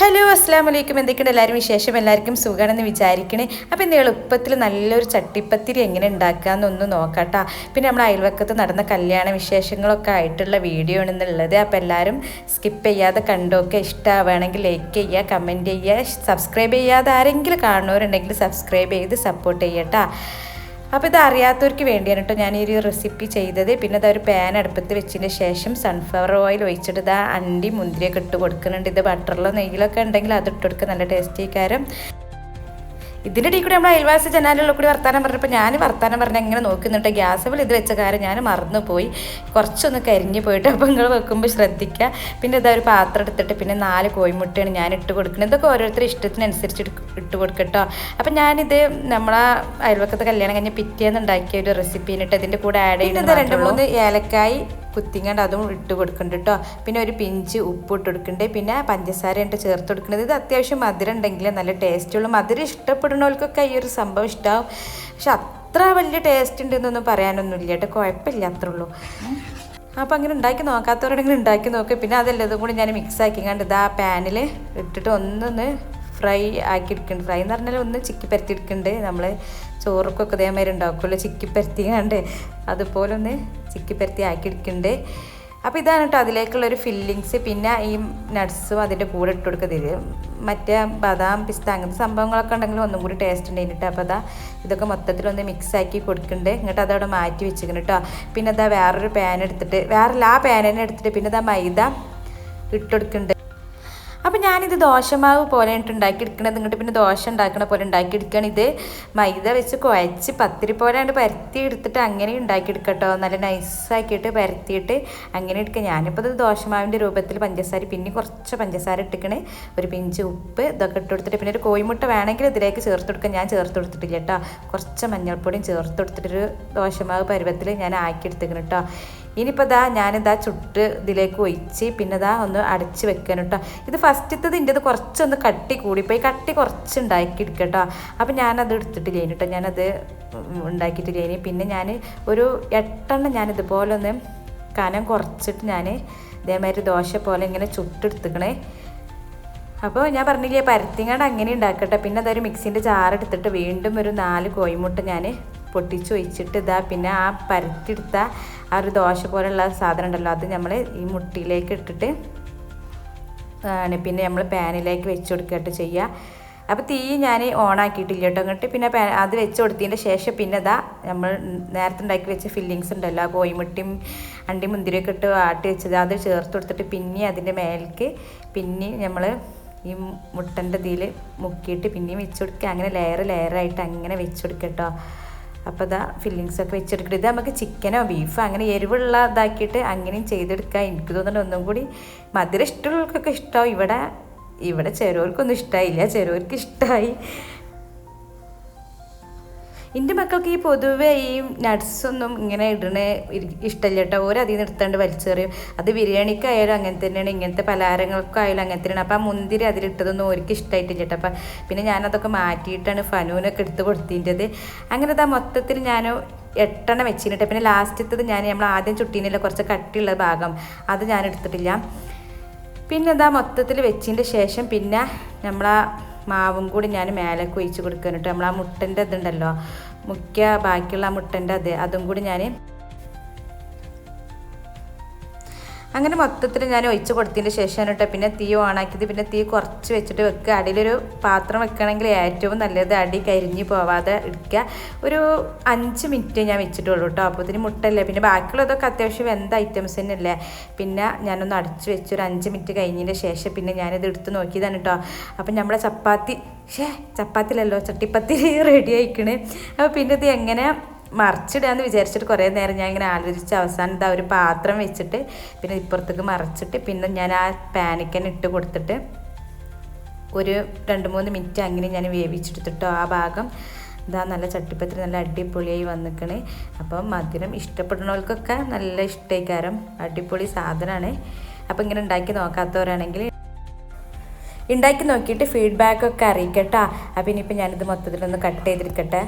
Hello അസ്സാം വലൈക്കും എന്തൊക്കെയുണ്ട് എല്ലാവരും വിശേഷം? എല്ലാവർക്കും സുഖമാണെന്ന് വിചാരിക്കണേ. അപ്പോൾ എന്ത് എളുപ്പത്തിൽ നല്ലൊരു ചട്ടിപ്പത്തിരി എങ്ങനെ ഉണ്ടാക്കാമെന്നൊന്ന് നോക്കാട്ടാ. പിന്നെ നമ്മുടെ അയൽവക്കത്ത് നടന്ന കല്യാണ വിശേഷങ്ങളൊക്കെ ആയിട്ടുള്ള വീഡിയോ ആണെന്നുള്ളത്. അപ്പോൾ എല്ലാവരും സ്കിപ്പ് ചെയ്യാതെ കണ്ടൊക്കെ ഇഷ്ടമാവുകയാണെങ്കിൽ ലൈക്ക് ചെയ്യുക കമന്റ് ചെയ്യുക. സബ്സ്ക്രൈബ് ചെയ്യാതെ ആരെങ്കിലും കാണുന്നവരുണ്ടെങ്കിൽ സബ്സ്ക്രൈബ് ചെയ്ത് സപ്പോർട്ട് ചെയ്യട്ടാ. അപ്പോൾ ഇത് അറിയാത്തവർക്ക് വേണ്ടിയാണ് കേട്ടോ ഞാൻ ഈ ഒരു റെസിപ്പി ചെയ്തത്. പിന്നെ ഇതാ ഒരു പാൻ അടുപ്പത്ത് വെച്ചതിന് ശേഷം സൺഫ്ലവർ ഓയിൽ ഒഴിച്ചിട്ട് ഇതാ അണ്ടി മുന്തിരിയൊക്കെ ഇട്ട് കൊടുക്കുന്നുണ്ട്. ഇത് ബട്ടറിലോ നെയ്യിലൊക്കെ ഉണ്ടെങ്കിൽ അത് ഇട്ട് കൊടുക്കുക നല്ല ടേസ്റ്റി കാരം. ഇതിന്റെ ഇടയിൽ കൂടി നമ്മുടെ അയൽവാസി ജനാലിലുള്ള കൂടി വർത്താനം പറഞ്ഞപ്പോൾ ഞാൻ വർത്താനം പറഞ്ഞ എങ്ങനെ നോക്കുന്നുണ്ട്. ഗ്യാസ് ബിൽ ഇത് വെച്ച കാര്യം ഞാൻ മറന്നുപോയി. കുറച്ചൊന്ന് കരിഞ്ഞു പോയിട്ട് അപ്പോൾ നിങ്ങൾ വെക്കുമ്പോൾ ശ്രദ്ധിക്കുക പിന്നെ ഇതാ ഒരു പാത്രം എടുത്തിട്ട് പിന്നെ നാല് കോഴിമുട്ടയാണ് ഞാൻ ഇട്ട് കൊടുക്കുന്നത്. ഇതൊക്കെ ഓരോരുത്തരുടെ ഇഷ്ടത്തിനനുസരിച്ച് ഇട്ട് കൊടുക്കട്ടോ അപ്പം ഞാനിത് നമ്മളെ അയൽവക്കത്തെ കല്യാണം കഴിഞ്ഞ് പിറ്റേന്ന് ഉണ്ടാക്കിയ ഒരു റെസിപ്പീന് ഇട്ട് ഇതിന്റെ കൂടെ ആഡ് ചെയ്യുന്നത് രണ്ട് മൂന്ന് ഏലക്കായി കുത്തിങ്ങാണ്ട് അതും ഇട്ട് കൊടുക്കുന്നുണ്ട് കേട്ടോ പിന്നെ ഒരു പിഞ്ച് ഉപ്പ് ഇട്ട് കൊടുക്കുന്നുണ്ട് പിന്നെ പഞ്ചസാര ഇട്ട് ചേർത്ത് കൊടുക്കുന്നത് ഇത് അത്യാവശ്യം മധുരം ഉണ്ടെങ്കിൽ നല്ല ടേസ്റ്റുള്ള മധുരം ഇഷ്ടപ്പെടുന്നവർക്കൊക്കെ ഈ ഒരു സംഭവം ഇഷ്ടമാവും പക്ഷെ അത്ര വലിയ ടേസ്റ്റ് ഉണ്ടെന്നൊന്നും പറയാനൊന്നുമില്ല കേട്ടോ. കുഴപ്പമില്ല അത്രേ ഉള്ളൂ. അപ്പോൾ അങ്ങനെ ഉണ്ടാക്കി നോക്കാത്തവരോടെങ്കിലും ഉണ്ടാക്കി നോക്കുക പിന്നെ അതെല്ലാം കൂടി ഞാൻ മിക്സ് ആക്കി കണ്ട് ഇതാ പാനിൽ ഇട്ടിട്ട് ഒന്നൊന്ന് ഫ്രൈ ആക്കി എടുക്കുന്നുണ്ട് ഫ്രൈ എന്ന് പറഞ്ഞാൽ ഒന്ന് ചിക്കി പരത്തി എടുക്കുന്നുണ്ട് നമ്മൾ ചോറൊക്കെ ഇതേമാതിരി ഉണ്ടാക്കുമല്ലോ. ചിക്കിപ്പരത്തി കണ്ടേ അതുപോലെ ഒന്ന് ചിക്കിപ്പരത്തി ആക്കി എടുക്കുന്നുണ്ട് അപ്പോൾ ഇതാണ് കേട്ടോ അതിലേക്കുള്ളൊരു ഫില്ലിങ്സ് പിന്നെ ഈ നട്ട്സും അതിന്റെ കൂടെ ഇട്ട് കൊടുക്കുന്നത്. മറ്റേ ബദാം പിസ്ത അങ്ങനത്തെ സംഭവങ്ങളൊക്കെ ഉണ്ടെങ്കിൽ ഒന്നും കൂടി ടേസ്റ്റ് ഉണ്ടായിട്ട് അപ്പോൾ അതാ ഇതൊക്കെ മൊത്തത്തിലൊന്ന് മിക്സാക്കി കൊടുക്കുന്നുണ്ട്. എന്നിട്ട് അതവിടെ മാറ്റി വെച്ചിരിക്കണം കേട്ടോ പിന്നെ അതാ വേറൊരു പാൻ എടുത്തിട്ട് വേറെ ആ പാൻ എടുത്തിട്ട് പിന്നെ അതാ മൈദ ഇട്ടെടുക്കുന്നുണ്ട് അപ്പം ഞാനിത് ദോശമാവ് പോലെ ഉണ്ടാക്കിയെടുക്കണത്. ഇങ്ങോട്ട് പിന്നെ ദോശ ഉണ്ടാക്കണ പോലെ ഉണ്ടാക്കിയെടുക്കുകയാണ് ഇത്. മൈദ വെച്ച് കുഴച്ച് പത്തിരി പോലെ ഉണ്ട് പരത്തി എടുത്തിട്ട് അങ്ങനെ ഉണ്ടാക്കിയെടുക്കട്ടോ. നല്ല നൈസാക്കിയിട്ട് പരത്തിയിട്ട് അങ്ങനെ എടുക്കുക ഞാനിപ്പോൾ ഇത് ദോശമാവിന്റെ രൂപത്തിൽ പഞ്ചസാര പിന്നെ കുറച്ച് പഞ്ചസാര ഇട്ടിക്കണേ. ഒരു പിഞ്ച് ഉപ്പ് ഇതൊക്കെ ഇട്ട് കൊടുത്തിട്ട് പിന്നെ ഒരു കോഴിമുട്ട വേണമെങ്കിൽ ഇതിലേക്ക് ചേർത്ത് കൊടുക്കാം. ഞാൻ ചേർത്ത് കൊടുത്തിട്ടില്ല കേട്ടോ. കുറച്ച് മഞ്ഞൾപ്പൊടിയും ചേർത്ത് കൊടുത്തിട്ടൊരു ദോശമാവ് പരുവത്തിൽ ഞാൻ ആക്കി എടുത്തേക്കണം കേട്ടോ. ഇനിയിപ്പോൾ ഇതാ ഞാനിതാ ചുട്ട് ഇതിലേക്ക് ഒഴിച്ച് പിന്നെ ഇതാ ഒന്ന് അടച്ച് വെക്കാൻ കേട്ടോ ഇത് ഫസ്റ്റത്തത് ഇതിന്റെ കുറച്ചൊന്ന് കട്ടി കൂടിപ്പോയി. കട്ടി കുറച്ച് ഉണ്ടാക്കി എടുക്കട്ടോ. അപ്പം ഞാനത് എടുത്തിട്ടില്ല കേട്ടോ ഞാനത് ഉണ്ടാക്കിയിട്ടില്ല പിന്നെ ഞാൻ ഒരു എട്ടെണ്ണം ഞാൻ ഇതുപോലെ ഒന്ന് കനം കുറച്ചിട്ട് ഞാൻ ഇതേമാതിരി ദോശ പോലെ ഇങ്ങനെ ചുട്ടെടുത്തുക്കണേ. അപ്പോൾ ഞാൻ പറഞ്ഞില്ലേ പരത്തിങ്ങാണ്ട് അങ്ങനെ ഉണ്ടാക്കട്ടെ. പിന്നെ അതൊരു മിക്സിന്റെ ജാറെടുത്തിട്ട് വീണ്ടും ഒരു നാല് കോഴിമുട്ട ഞാൻ പൊട്ടിച്ച് ഒഴിച്ചിട്ട് ഇതാ പിന്നെ ആ പരത്തിയെടുത്ത ആ ഒരു ദോശ പോലുള്ള സാധനം ഉണ്ടല്ലോ അത് നമ്മൾ ഈ മുട്ടിയിലേക്ക് ഇട്ടിട്ട് പിന്നെ നമ്മൾ പാനിലേക്ക് വെച്ച് കൊടുക്കുകയായിട്ട് ചെയ്യുക. അപ്പോൾ തീ ഞാൻ ഓണാക്കിയിട്ടില്ല കേട്ടോ. എന്നിട്ട് പിന്നെ അത് വെച്ച് കൊടുത്തതിന്റെ ശേഷം പിന്നെ ഇതാ നമ്മൾ നേരത്തെ ഉണ്ടാക്കി വെച്ച ഫില്ലിങ്സ് ഉണ്ടല്ലോ ആ കോയിമുട്ടിയും അണ്ടി മുന്തിരിയൊക്കെ ഇട്ട് ആട്ടി വെച്ചത് അത് ചേർത്ത് കൊടുത്തിട്ട് പിന്നെ അതിന്റെ മേലേക്ക് പിന്നെ നമ്മൾ ഈ മുട്ടന്റെ ഇതിൽ മുക്കിയിട്ട് പിന്നെയും വെച്ച് കൊടുക്കുക. അങ്ങനെ ലെയർ ലെയറായിട്ട് അങ്ങനെ വെച്ച് കൊടുക്കുക കേട്ടോ. അപ്പോൾ ഇതാ ഫില്ലിങ്സൊക്കെ വെച്ചെടുക്കണം. ഇത് നമുക്ക് ചിക്കനോ ബീഫോ അങ്ങനെ എരിവുള്ള ഇതാക്കിയിട്ട് അങ്ങനെയും ചെയ്തെടുക്കാം. എനിക്ക് തോന്നുന്നുണ്ട് ഒന്നും കൂടി മധുരം ഇഷ്ടമുള്ളവർക്കൊക്കെ ഇഷ്ടമാവും ഇവിടെ ഇവിടെ ചെറുവർക്കൊന്നും ഇഷ്ടമായില്ല ചെറുവർക്ക് ഇഷ്ടമായി എന്റെ മക്കൾക്ക് ഈ പൊതുവേ ഈ നട്ട്സൊന്നും ഇങ്ങനെ ഇടണേ ഇഷ്ടമില്ല കേട്ടോ ഓരോ അതിൽ നിന്ന് എടുത്താണ്ട് വലിച്ചെറിയും. അത് ബിരിയാണിക്കായാലും അങ്ങനെ തന്നെയാണ്. ഇങ്ങനത്തെ പലഹാരങ്ങൾക്കായാലും അങ്ങനെ തന്നെയാണ്. അപ്പോൾ ആ മുന്തിരി അതിലിട്ടതൊന്നും ഓർക്ക് ഇഷ്ടമായിട്ടില്ല കേട്ടോ അപ്പം പിന്നെ ഞാനതൊക്കെ മാറ്റിയിട്ടാണ് ഫനൂനൊക്കെ എടുത്ത് കൊടുത്തിന്റെത് അങ്ങനെ ആ മൊത്തത്തിൽ ഞാൻ എട്ടെണ്ണം വെച്ചിട്ട് പിന്നെ ലാസ്റ്റത്തത് ഞാൻ നമ്മൾ ആദ്യം ചുട്ടീനില്ല കുറച്ച് കട്ടിയുള്ള ഭാഗം അത് ഞാൻ എടുത്തിട്ടില്ല. പിന്നെ എന്താ മൊത്തത്തിൽ വെച്ചതിന്റെ ശേഷം പിന്നെ നമ്മളാ മാവും കൂടി ഞാൻ മേലേക്ക് ഒഴിച്ച് കൊടുക്കാനിട്ട് നമ്മൾ ആ മുട്ടന്റെ ഇതുണ്ടല്ലോ മുഖ്യ ബാക്കിയുള്ള മുട്ടന്റെ അത് അതും കൂടി ഞാൻ അങ്ങനെ മൊത്തത്തിൽ ഞാൻ ഒഴിച്ച് കൊടുത്തതിന് ശേഷമാണ് കേട്ടോ. പിന്നെ തീ ഓണാക്കിയത് പിന്നെ തീ കുറച്ച് വെച്ചിട്ട് വെക്കുക. അടിയിലൊരു പാത്രം വെക്കണമെങ്കിൽ ഏറ്റവും നല്ലത് അടി കരിഞ്ഞ് പോവാതെ എടുക്കുക. ഒരു അഞ്ച് മിനിറ്റ് ഞാൻ വെച്ചിട്ടുള്ളൂ കേട്ടോ. അപ്പോൾ ഇതിന് മുട്ടല്ലേ. പിന്നെ ബാക്കിയുള്ളതൊക്കെ അത്യാവശ്യം വെന്ത ഐറ്റംസ് തന്നെയല്ലേ. പിന്നെ ഞാനൊന്ന് അടച്ച് വെച്ച് ഒരു അഞ്ച് മിനിറ്റ് കഴിഞ്ഞതിന് ശേഷം പിന്നെ ഞാനിത് എടുത്ത് നോക്കിയതാണ് കേട്ടോ. അപ്പം നമ്മുടെ ചപ്പാത്തി ഷേ ചപ്പാത്തിലല്ലോ ചട്ടിപ്പത്തിരി റെഡി ആയിക്കണേ. അപ്പോൾ പിന്നെ ഇത് എങ്ങനെ മറിച്ചിടാന്ന് വിചാരിച്ചിട്ട് കുറേ നേരം ഞാൻ ഇങ്ങനെ ആലോചിച്ച് അവസാനം ഇതാ ഒരു പാത്രം വെച്ചിട്ട് പിന്നെ ഇപ്പുറത്തേക്ക് മറിച്ചിട്ട് പിന്നെ ഞാൻ ആ പാനിക്കൻ ഇട്ട് കൊടുത്തിട്ട് ഒരു രണ്ട് മൂന്ന് മിനിറ്റ് അങ്ങനെ ഞാൻ വേവിച്ചെടുത്തിട്ടോ ആ ഭാഗം. ഇതാ നല്ല ചട്ടിപ്പത്തിൽ നല്ല അടിപൊളിയായി വന്നിക്കണ്. അപ്പം മധുരം ഇഷ്ടപ്പെടുന്നവർക്കൊക്കെ നല്ല ഇഷ്ടേക്കാരം. അടിപൊളി സാധനമാണ് അപ്പം ഇങ്ങനെ ഉണ്ടാക്കി നോക്കാത്തവരാണെങ്കിൽ ഉണ്ടാക്കി നോക്കിയിട്ട് ഫീഡ്ബാക്കൊക്കെ അറിയിക്കട്ടോ. അപ്പം ഇനിയിപ്പോൾ ഞാനിത് മൊത്തത്തിലൊന്ന് കട്ട് ചെയ്തെടുക്കട്ടെ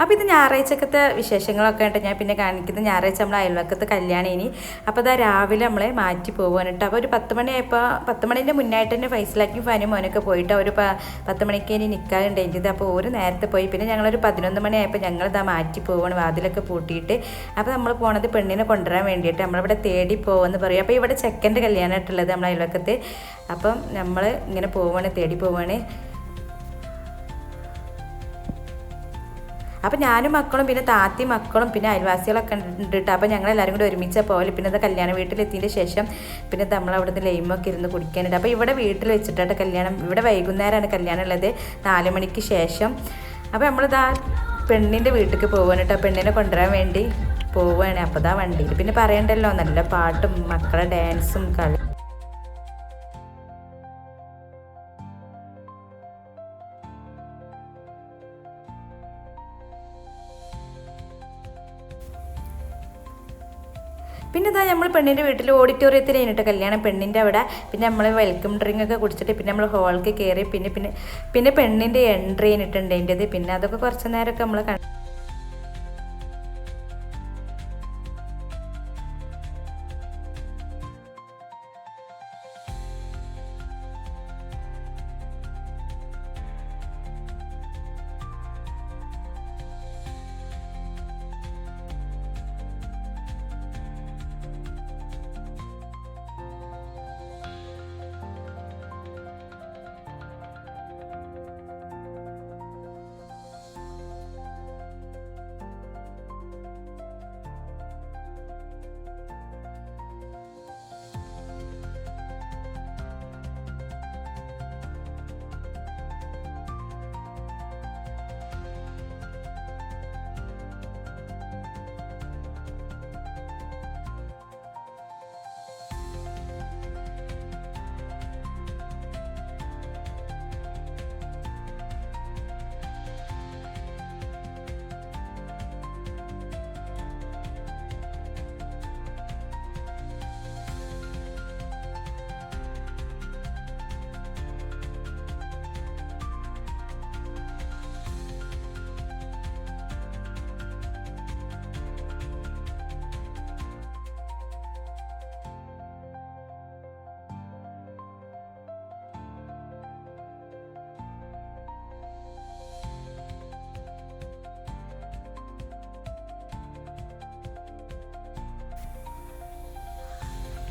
അപ്പോൾ ഇത് ഞായറാഴ്ചക്കത്തെ വിശേഷങ്ങളൊക്കെ ആയിട്ട് ഞാൻ പിന്നെ കാണിക്കുന്നത്. ഞായറാഴ്ച നമ്മൾ അയൽവക്കത്ത് കല്യാണം ഇനി അപ്പോൾ അതാ രാവിലെ നമ്മളെ മാറ്റി പോകുവാണ് കേട്ടോ. അപ്പോൾ ഒരു പത്ത് മണിയായപ്പോൾ പത്ത് മണീന്റെ മുന്നായിട്ട് തന്നെ ഫൈസലാക്കി ഫാനും മോനൊക്കെ പോയിട്ട് ഒരു പത്ത് മണിക്ക് ഇനി നിൽക്കാറുണ്ടായിരുന്നത് അപ്പോൾ ഒരു നേരത്തെ പോയി. പിന്നെ ഞങ്ങളൊരു പതിനൊന്ന് മണിയായപ്പോൾ ഞങ്ങളിതാ മാറ്റി പോവാണ് വാതിലൊക്കെ പൂട്ടിയിട്ട്. അപ്പോൾ നമ്മൾ പോണത് പെണ്ണിനെ കൊണ്ടുവരാൻ വേണ്ടിയിട്ട്. നമ്മളിവിടെ തേടി പോകുമെന്ന് പറയും. അപ്പോൾ ഇവിടെ ചെക്കന്റെ കല്യാണമായിട്ടുള്ളത് നമ്മളെ അയൽവക്കത്ത്. അപ്പം നമ്മൾ ഇങ്ങനെ പോവാണ് തേടി പോവാണ്. അപ്പം ഞാനും മക്കളും പിന്നെ താത്തി മക്കളും പിന്നെ അയൽവാസികളൊക്കെ ഉണ്ടിട്ട് അപ്പം ഞങ്ങൾ എല്ലാവരും കൂടി ഒരുമിച്ച് പോലെ പിന്നെ അത് കല്യാണ വീട്ടിലെത്തിയതിന്റെ ശേഷം പിന്നെ നമ്മൾ അവിടുന്ന് ലൈമൊക്കെ ഇരുന്ന് കുടിക്കാനുണ്ട് അപ്പോൾ ഇവിടെ വീട്ടിൽ വെച്ചിട്ടാണ് കല്യാണം. ഇവിടെ വൈകുന്നേരമാണ് കല്യാണം ഉള്ളത്. നാല് മണിക്ക് ശേഷം. അപ്പോൾ നമ്മളിതാ പെണ്ണിന്റെ വീട്ടിലേക്ക് പോവാണ് കേട്ടോ പെണ്ണിനെ കൊണ്ടുവരാൻ വേണ്ടി പോവുകയാണ് അപ്പോൾ ഇതാ വണ്ടിയിൽ പിന്നെ പറയണ്ടല്ലോ നല്ല പാട്ടും മക്കളെ ഡാൻസും കളി പിന്നെ ഇതാ നമ്മൾ പെണ്ണിന്റെ വീട്ടിൽ ഓഡിറ്റോറിയത്തിൽ കഴിഞ്ഞിട്ട് കല്യാണം. പെണ്ണിന്റെ അവിടെ. പിന്നെ നമ്മൾ വെൽക്കം ഡ്രിങ്ക് ഒക്കെ കുടിച്ചിട്ട് പിന്നെ നമ്മൾ ഹോളിലേക്ക് കയറി പിന്നെ പിന്നെ പിന്നെ പെണ്ണിന്റെ എൻട്രി കഴിഞ്ഞിട്ടുണ്ട് അതിന്റെത്. പിന്നെ അതൊക്കെ കുറച്ച് നേരമൊക്കെ നമ്മൾ കണ്ടു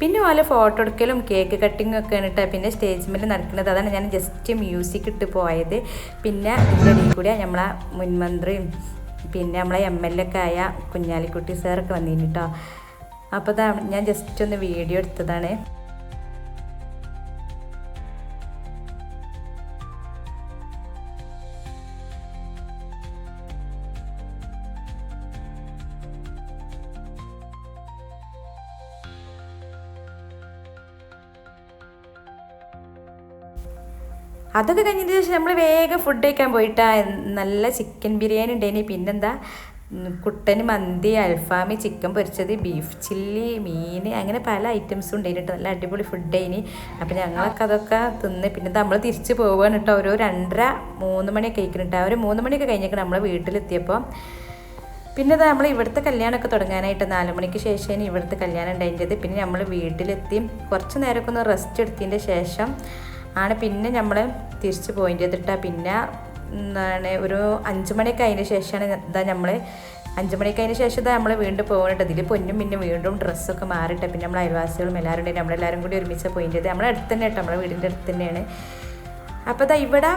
പിന്നെ പോലെ ഫോട്ടോ എടുക്കലും കേക്ക് കട്ടിങ്ങും ഒക്കെ ആണ് പിന്നെ സ്റ്റേജ് മേലെ നടക്കുന്നത്. അതാണ് ഞാൻ ജസ്റ്റ് മ്യൂസിക് ഇട്ട് പോയത്. പിന്നെ ഇതിന്റെ ഇടയിൽ കൂടി നമ്മളെ മുൻമന്ത്രിയും പിന്നെ നമ്മളെ എം എൽ എ ആയ കുഞ്ഞാലിക്കുട്ടി സാറൊക്കെ വന്നിരുന്നു കേട്ടോ അപ്പോൾ ഞാൻ ജസ്റ്റ് ഒന്ന് വീഡിയോ എടുത്തതാണ്. അതൊക്കെ കഴിഞ്ഞതിന് ശേഷം നമ്മൾ വേഗം ഫുഡ് കഴിക്കാൻ പോയിട്ടാ. നല്ല ചിക്കൻ ബിരിയാണി ഉണ്ടായി പിന്നെന്താ? കുട്ടന് മന്തി അൽഫാമി ചിക്കൻ പൊരിച്ചത് ബീഫ് ചില്ലി മീൻ അങ്ങനെ പല ഐറ്റംസും ഉണ്ടായിന് കേട്ടോ നല്ല അടിപൊളി ഫുഡ് ആയിന്. അപ്പം ഞങ്ങളൊക്കെ അതൊക്കെ തിന്ന് പിന്നെ നമ്മൾ തിരിച്ച് പോവുകയാണ് കേട്ടോ ഒരു രണ്ടര മൂന്ന് മണിയൊക്കെ കഴിക്കുന്നുണ്ട് ഒരു മൂന്ന് മണിയൊക്കെ കഴിഞ്ഞൊക്കെ നമ്മൾ വീട്ടിലെത്തിയപ്പോൾ പിന്നെ നമ്മൾ ഇവിടുത്തെ കല്യാണമൊക്കെ തുടങ്ങാനായിട്ട് നാല് മണിക്ക് ശേഷമാണ് ഇവിടുത്തെ കല്യാണം ഉണ്ടായിരുന്നത് പിന്നെ നമ്മൾ വീട്ടിലെത്തി കുറച്ച് നേരമൊക്കെ ഒന്ന് റെസ്റ്റ് എടുത്തതിന്റെ ശേഷം ആണ് പിന്നെ നമ്മൾ തിരിച്ച് പോയിന്റ് ചെയ്തിട്ടാ. പിന്നെ എന്താണ് ഒരു അഞ്ച് മണിയൊക്കെ അതിന് ശേഷമാണ് ഇതാ നമ്മൾ അഞ്ച് മണിയൊക്കെ അതിന് ശേഷം ഇതാ നമ്മൾ വീണ്ടും പോകുന്നുണ്ട് ഇതിൽ പൊന്നും പിന്നെ വീണ്ടും ഡ്രസ്സൊക്കെ മാറിയിട്ട്. പിന്നെ നമ്മൾ അയൽവാസികളും എല്ലാവരും ഉണ്ട് നമ്മളെല്ലാവരും കൂടി ഒരുമിച്ച് പോയിന്റ് ചെയ്ത് നമ്മളെ അടുത്ത് തന്നെ കേട്ടോ നമ്മളെ വീടിന്റെ അടുത്ത് തന്നെയാണ്. അപ്പോൾ ഇതാ ഇവിടെ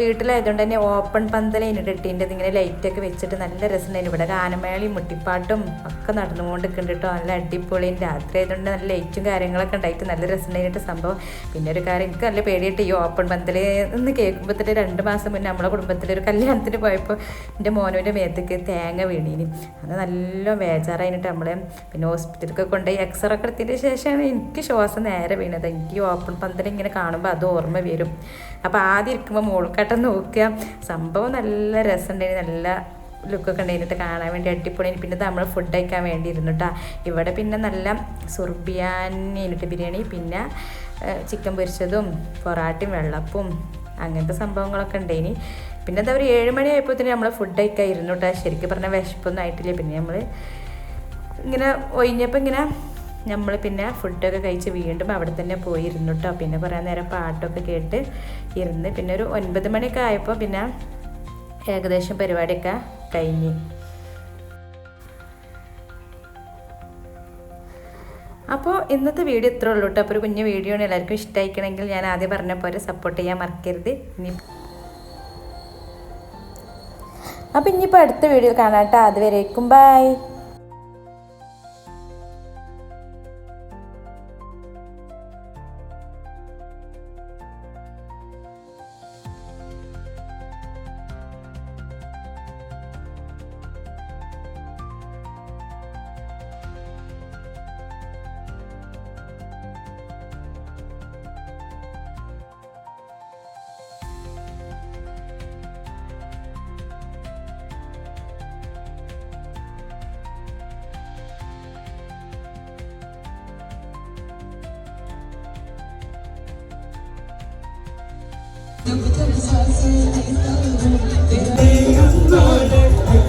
വീട്ടിലായതുകൊണ്ട് തന്നെ ഓപ്പൺ പന്തലേന് ഇട്ടിന്റെ ഇങ്ങനെ ലൈറ്റൊക്കെ വെച്ചിട്ട് നല്ല രസമുണ്ടായിരുന്നു. ഇവിടെ ഗാനമേളയും മുട്ടിപ്പാട്ടും ഒക്കെ നടന്നുകൊണ്ടിരിക്കുന്നുണ്ട് കേട്ടോ. നല്ല അടിപൊളിയും രാത്രി ആയതുകൊണ്ട് നല്ല ലൈറ്റും കാര്യങ്ങളൊക്കെ ഉണ്ടായിട്ട് നല്ല രസമുണ്ടായിട്ട് സംഭവം. പിന്നെ ഒരു കാര്യം എനിക്ക് നല്ല പേടിയിട്ട് ഈ ഓപ്പൺ പന്തൽ എന്ന് കേൾക്കുമ്പോൾ തന്നെ രണ്ട് മാസം മുന്നേ നമ്മുടെ കുടുംബത്തിൽ ഒരു കല്യാണത്തിന് പോയപ്പോൾ എന്റെ മോനോന്റെ മേത്തേക്ക് തേങ്ങ വീണീന്. അത് നല്ല ബേജാറായിട്ട് നമ്മളെ പിന്നെ ഹോസ്പിറ്റലിലൊക്കെ കൊണ്ടുപോയി എക്സ്റേ ഒക്കെ എടുത്തതിന്റെ ശേഷമാണ് എനിക്ക് ശ്വാസം നേരെ വീണത്. എനിക്ക് ഈ ഓപ്പൺ പന്തൽ ഇങ്ങനെ കാണുമ്പോൾ അത് ഓർമ്മ വരും. അപ്പോൾ ആദ്യം ഇരിക്കുമ്പോൾ മോൾക്കാട്ടം നോക്കുക. സംഭവം നല്ല രസമുണ്ടായിരുന്നു നല്ല ലുക്കൊക്കെ ഉണ്ടായിരുന്നിട്ട് കാണാൻ വേണ്ടി അടിപൊളി പിന്നെ നമ്മൾ ഫുഡ് കഴിക്കാൻ വേണ്ടി ഇരുന്നുട്ടാ ഇവിടെ പിന്നെ നല്ല സുർബിയാനിട്ട് ബിരിയാണി പിന്നെ ചിക്കൻ പൊരിച്ചതും പൊറാട്ടയും വെള്ളപ്പും അങ്ങനത്തെ സംഭവങ്ങളൊക്കെ ഉണ്ടായിനി. പിന്നെ എന്താ ഒരു ഏഴ് മണി തന്നെ നമ്മൾ ഫുഡ് കഴിക്കാൻ ഇരുന്നുട്ടാ ശരിക്കും പറഞ്ഞാൽ വിശപ്പൊന്നും ആയിട്ടില്ല. പിന്നെ നമ്മൾ ഇങ്ങനെ ഒഴിഞ്ഞപ്പോൾ ഇങ്ങനെ നമ്മൾ പിന്നെ ഫുഡൊക്കെ കഴിച്ച് വീണ്ടും അവിടെ തന്നെ പോയി ഇരുന്നു കേട്ടോ പിന്നെ കുറേ നേരം പാട്ടൊക്കെ കേട്ട് ഇരുന്ന് പിന്നെ ഒരു ഒൻപത് മണിയൊക്കെ ആയപ്പോൾ പിന്നെ ഏകദേശം പരിപാടിയൊക്കെ കഴിഞ്ഞ്. അപ്പോൾ ഇന്നത്തെ വീഡിയോ ഇത്രേ ഉള്ളൂ കേട്ടോ അപ്പോൾ ഒരു കുഞ്ഞു വീഡിയോ ആണ് എല്ലാവർക്കും ഇഷ്ടമായിക്കണമെങ്കിൽ ഞാൻ ആദ്യം പറഞ്ഞ പോലെ സപ്പോർട്ട് ചെയ്യാൻ മറക്കരുത്. ഇനി അപ്പോൾ ഇനിയിപ്പോൾ അടുത്ത വീഡിയോ കാണാം കേട്ടോ അതുവരേക്കും ബൈ I'm not afraid.